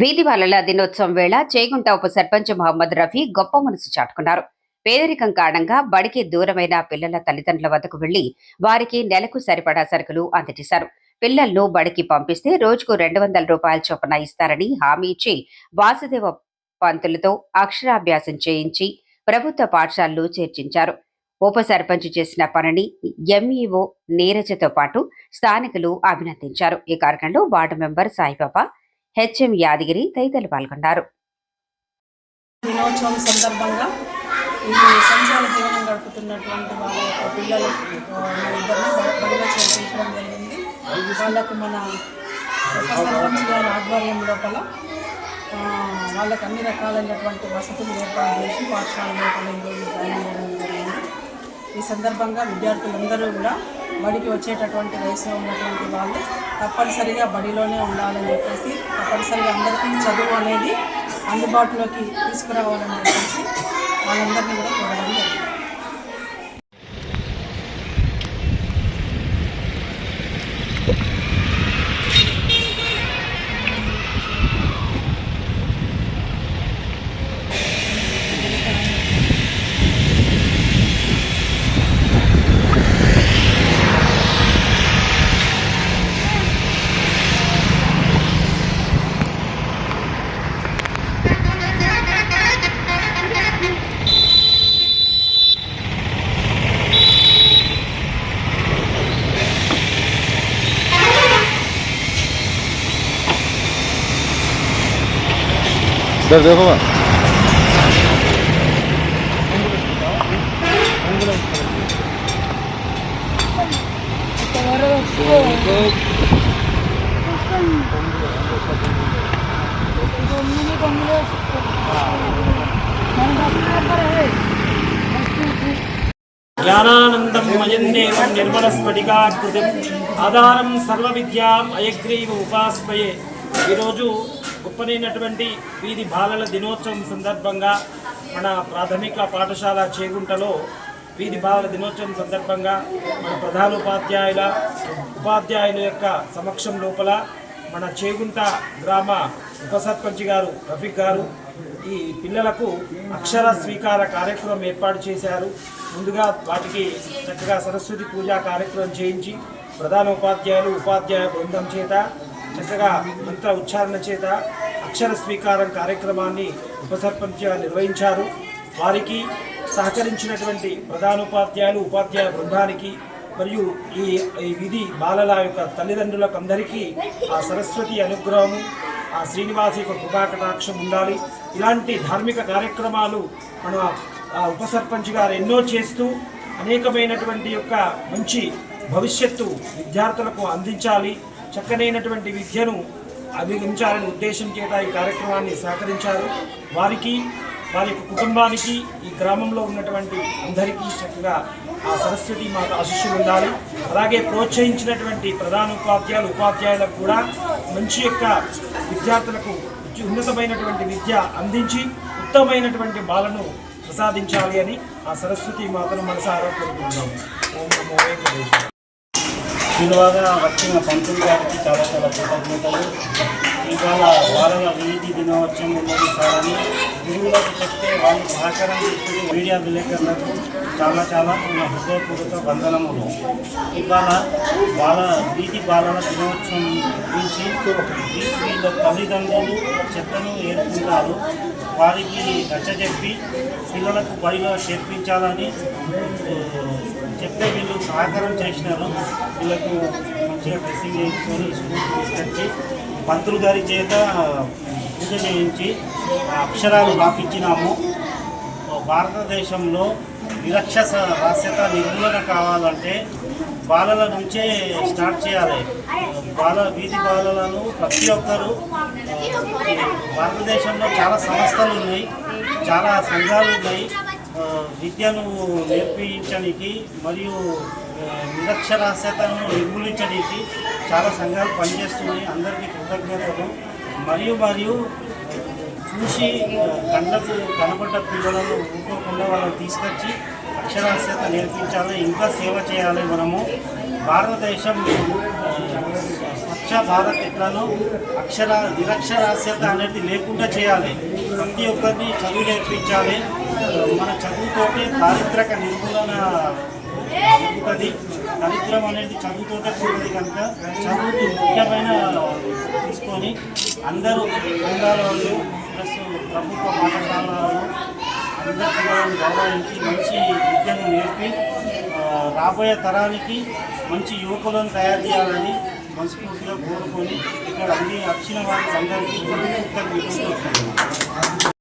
వీధి దినోత్సవం వేళ చేగుంట ఉప సర్పంచ్ మహమ్మద్ రఫీ గొప్ప మనసు చాటుకున్నారు. పేదరికం కారణంగా బడికి దూరమైన పిల్లల తల్లిదండ్రుల వద్దకు వెళ్ళి వారికి నెలకు సరిపడా సరుకులు అందజేశారు. పిల్లలను బడికి పంపిస్తే రోజుకు రెండు వందల రూపాయల చొప్పున ఇస్తారని హామీ ఇచ్చి వాసుదేవ పంతులతో అక్షరాభ్యాసం చేయించి ప్రభుత్వ పాఠశాలలు చేర్చించారు. ఉప సర్పంచ్ చేసిన పనిని ఎంఈఓ నీరజతో పాటు స్థానికులు అభినందించారు. ఈ కార్యక్రమంలో ward member Saibaba HM Yadagiri తదితరులు పాల్గొన్నారు దినోత్సవం సందర్భంగా ఈ సంచార జీవనం గడుపుతున్నటువంటి వాళ్ళ యొక్క పిల్లలు ఆ, బడిలో చేర్పించడం జరిగింది. వాళ్ళకు మన గారి ఆధ్వర్యం లోపల ఆ, వాళ్ళకు అన్ని రకాలైనటువంటి వసతులు ఏర్పాటు చేసి పాఠశాల లోపల జాయిన్ చేయడం జరిగింది. ఈ సందర్భంగా విద్యార్థులందరూ కూడా బడికి వచ్చేటటువంటి వయసులో ఉన్నటువంటి వాళ్ళు తప్పనిసరిగా బడిలోనే ఉండాలని చెప్పేసి తప్పనిసరిగా అందరికీ చదువు అనేది అందుబాటులోకి తీసుకురావాలని చెప్పేసి వాళ్ళందరినీ కూడా కోరడం சரி தேவா ஞானானந்தம் மயந்தேவம் నిర్మలస్ఫటికాకృతి ఆధారం సర్వ విద్యాం అయగ్రీవ ఉపాస్మయే ఈరోజు గొప్పనైనటువంటి వీధి బాలల దినోత్సవం సందర్భంగా మన ప్రాథమిక పాఠశాల చేగుంటలో వీధి బాలల దినోత్సవం సందర్భంగా మన ప్రధానోపాధ్యాయుల ఉపాధ్యాయుల యొక్క సమక్షం లోపల మన చేగుంట గ్రామ ఉప సర్పంచ్ గారు రఫీక్ గారు ఈ పిల్లలకు అక్షర స్వీకార కార్యక్రమం ఏర్పాటు చేశారు. ముందుగా వాటికి చక్కగా సరస్వతి పూజా కార్యక్రమం చేయించి ప్రధాన ఉపాధ్యాయులు ఉపాధ్యాయ బృందం చేత చక్కగా మంత్ర ఉచ్చారణ చేత అక్షర స్వీకారం కార్యక్రమాన్ని ఉపసర్పంచ్గా నిర్వహించారు. వారికి సహకరించినటువంటి ప్రధానోపాధ్యాయులు ఉపాధ్యాయ బృందానికి మరియు ఈ ఈ విధి బాలల యొక్క తల్లిదండ్రులకు అందరికీ ఆ సరస్వతి అనుగ్రహము ఆ శ్రీనివాసి యొక్క కృపాకటాక్షం ఉండాలి. ఇలాంటి ధార్మిక కార్యక్రమాలు మన ఆ గారు ఎన్నో చేస్తూ అనేకమైనటువంటి యొక్క మంచి భవిష్యత్తు విద్యార్థులకు అందించాలి. చక్కనైనటువంటి విద్యను అందించాలనే ఉద్దేశం చేత ఈ కార్యక్రమాన్ని సహకరించారు. వారికి వారి యొక్క కుటుంబానికి ఈ గ్రామంలో ఉన్నటువంటి అందరికీ చక్కగా ఆ సరస్వతి మాత ఆశిష్యులు ఉండాలి. అలాగే ప్రోత్సహించినటువంటి ప్రధాన ఉపాధ్యాయులు ఉపాధ్యాయులకు కూడా మంచి యొక్క విద్యార్థులకు ఉన్నతమైనటువంటి విద్య అందించి ఉత్తమమైనటువంటి బాలను ప్రసాదించాలి అని ఆ సరస్వతి మాతను మనసారా కోరుకుంటున్నాము. ఓం నమో విలువగా వచ్చిన పంతులు గారికి చాలా చాలా కృతజ్ఞతలు. ఇవాళ వాళ్ళ వీధి దినోత్సవం ఉన్నది కాదని గురువులకు చెప్తే వాళ్ళు సహకారం చేస్తుంది మీడియా విలేకరులకు చాలా చాలా నా హృదయపూర్వక వందనములు. ఇవాళ వాళ్ళ వీధి బాలల దినోత్సవం గురించి వీళ్ళ తల్లిదండ్రులు చెత్తను ఏర్పడారు వారికి నచ్చజెప్పి పిల్లలకు బడిలో చేర్పించాలని చెప్తే వీళ్ళు సహకారం చేసినారు. వీళ్ళకు మంచిగా డ్రెస్సింగ్ చేయించుకొని స్కూల్ తీసుకొచ్చి పంతులు గారి చేత పూజ చేయించి అక్షరాలు రాపించినాము భారతదేశంలో నిరక్షస రాస్యత నిర్మూలన కావాలంటే బాలల నుంచే స్టార్ట్ చేయాలి. బాల వీధి బాలలను ప్రతి ఒక్కరూ భారతదేశంలో చాలా సంస్థలు ఉన్నాయి చాలా సంఘాలు ఉన్నాయి. విద్యను నేర్పించడానికి మరియు నిరక్షరాస్యతను నిర్మూలించడానికి చాలా సంఘాలు పనిచేస్తున్నాయి. అందరికీ కృతజ్ఞతలు. మరియు మరియు చూసి ఆ, కళ్ళకు కనపడ్డ పిల్లలను ఊరుకోకుండా వాళ్ళని తీసుకొచ్చి అక్షరాస్యత నేర్పించాలి. ఇంకా సేవ చేయాలి మనము. భారతదేశం స్వచ్ఛ భారత్ ఎట్లనో అక్షర నిరక్షరాస్యత అనేది లేకుండా చేయాలి. ప్రతి ఒక్కరిని చదువు నేర్పించాలి. మన చదువుతోటి దారిద్రక నిర్మూలన ఉంటుంది దరిద్రం అనేది చదువుతోటే కూడదు కనుక చదువుకి ముఖ్యమైన తీసుకొని అందరూ బృందాల వాళ్ళు ప్లస్ ప్రభుత్వ పాఠశాల వాళ్ళు అందరి పిల్లలను గౌరవించి మంచి విద్యను నేర్పి రాబోయే తరానికి మంచి యువకులను తయారు చేయాలని మనస్ఫూర్తిగా కోరుకొని ఇక్కడ అన్ని వచ్చిన వారికి అందరికీ కృతజ్ఞతలు